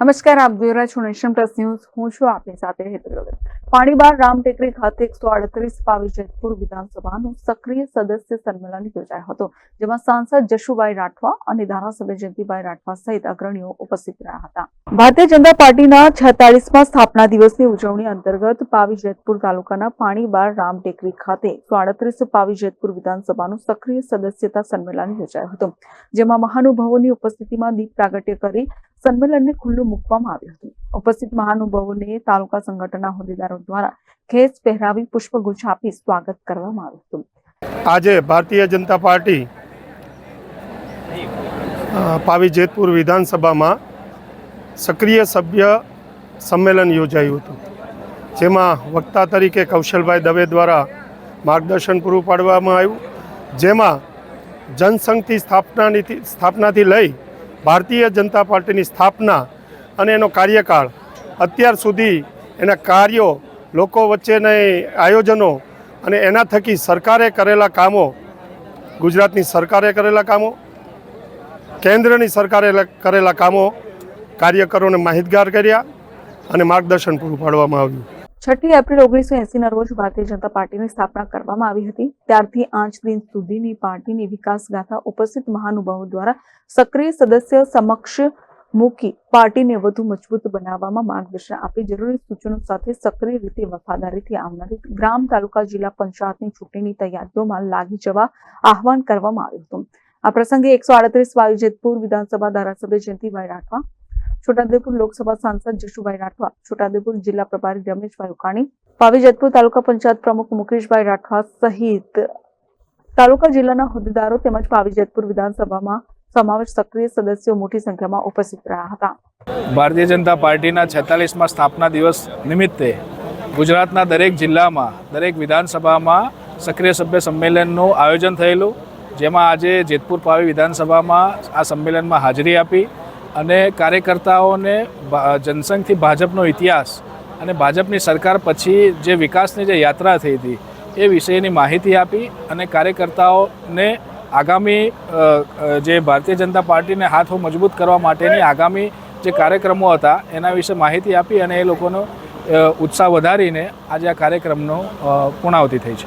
નમસ્કાર, આપ જોઈ રહ્યા પ્લસ ન્યૂઝ. હું છું આપની સાથે હેતુ પાણીબાર રામ ખાતે એકસો આડત્રીસ પાવી જેતપુર વિધાનસભાનું સક્રિય સદસ્ય સંમેલન યોજાયો હતો, જેમાં સાંસદ જશુભાઈ રાઠવા અને ધારાસભ્ય જયંતિભાઈ રાઠવા સહિત અગ્રણીઓ ઉપસ્થિત રહ્યા હતા. ભારતીય જનતા પાર્ટીના છેતાલીસમાં સ્થાપના દિવસની ઉજવણી અંતર્ગત પાવી જેતપુર તાલુકાના પાણીબાર રામ ટેકરી ખાતે એકસો આડત્રીસ પાવી જેતપુર વિધાનસભાનું સક્રિય સદસ્યતા સંમેલન યોજાયું હતું, જેમાં મહાનુભાવોની ઉપસ્થિતિમાં દીપ પ્રાગટ્ય કરી સંમેલનને ખુલ્લું મૂકવામાં આવ્યું હતું. ઉપસ્થિત મહાનુભાવોને તાલુકા સંગઠનના હોદ્દેદારો દ્વારા ખેસ પહેરાવી પુષ્પગુચ્છ આપી સ્વાગત કરવામાં આવ્યું હતું. આજે ભારતીય જનતા પાર્ટી પાવી જેતપુર વિધાનસભામાં સક્રિય સભ્ય સંમેલન યોજાયું હતું. જેમાં વક્તા તરીકે કૌશલભાઈ દવે દ્વારા માર્ગદર્શન પૂરું પાડવામાં આવ્યું. જેમાં જનસંઘથી સ્થાપનાની સ્થાપનાથી લઈ ભારતીય જનતા પાર્ટીની સ્થાપના અને એનો કાર્યકાળ અત્યાર સુધી એના કાર્યો લોકો વચ્ચેના આયોજનો અને એના થકી સરકારે કરેલા કામો, ગુજરાતની સરકારે કરેલા કામો, કેન્દ્રની સરકારે કરેલા કામો, કાર્યકરોને માહિતગાર કર્યા અને માર્ગદર્શન પૂરું પાડવામાં આવ્યું. છઠ્ઠી એપ્રિલ ઓગણીસો એસીના રોજ ભારતીય જનતા પાર્ટીની સ્થાપના કરવામાં આવી હતી. ત્યારથી આજ દિન સુધીની પાર્ટીની વિકાસ ગાથા ઉપસ્થિત મહાનુભાવો દ્વારા સક્રિય સદસ્ય સમક્ષ મૂકી પાર્ટીને વધુ મજબૂત બનાવવામાં માર્ગદર્શન આપી જરૂરી સૂચનો સાથે સક્રિય રીતે વફાદારીથી આવનારી ગ્રામ, તાલુકા, જિલ્લા પંચાયતની ચૂંટણીની તૈયારીઓમાં લાગી જવા આહવાન કરવામાં આવ્યું હતું. આ પ્રસંગે એકસો આડત્રીસ વાયુ જેતપુર વિધાનસભા ધારાસભ્ય જયંતિભાઈ રાઠવા છોટાઉદેપુર લોકસભા સાંસદ જશુભાઈ રાઠવા, છોટાઉદેપુર જિલ્લા પ્રભારી રમેશભાઈ ઉકાણી પાવી જેતપુર તાલુકા પંચાયત પ્રમુખ મુકેશભાઈ રાઠવા સહિત તાલુકા જિલ્લાના હોદ્દેદારો તેમજ પાવી જેતપુર વિધાનસભામાં સમાવેશ સક્રિય સદસ્યો મોટી સંખ્યામાં ઉપસ્થિત રહ્યા હતા. ભારતીય જનતા પાર્ટીના છેતાલીસમાં સ્થાપના દિવસ નિમિત્તે ગુજરાતના દરેક જિલ્લામાં, દરેક વિધાનસભામાં સક્રિય સભ્ય સંમેલનનું આયોજન થયેલું, જેમાં આજે જેતપુર પાવી વિધાનસભામાં આ સંમેલનમાં હાજરી આપી અને કાર્યકર્તાઓને જનસંઘથી ભાજપનો ઇતિહાસ અને ભાજપની સરકાર પછી જે વિકાસની જે યાત્રા થઈ હતી, એ વિષયની માહિતી આપી અને કાર્યકર્તાઓને આગામી જે ભારતીય જનતા પાર્ટીને હાથો મજબૂત કરવા માટેની આગામી જે કાર્યક્રમો હતા, એના વિશે માહિતી આપી અને એ લોકોનો ઉત્સાહ વધારીને આજે આ કાર્યક્રમનો પૂર્ણાવતિ થઈ છે.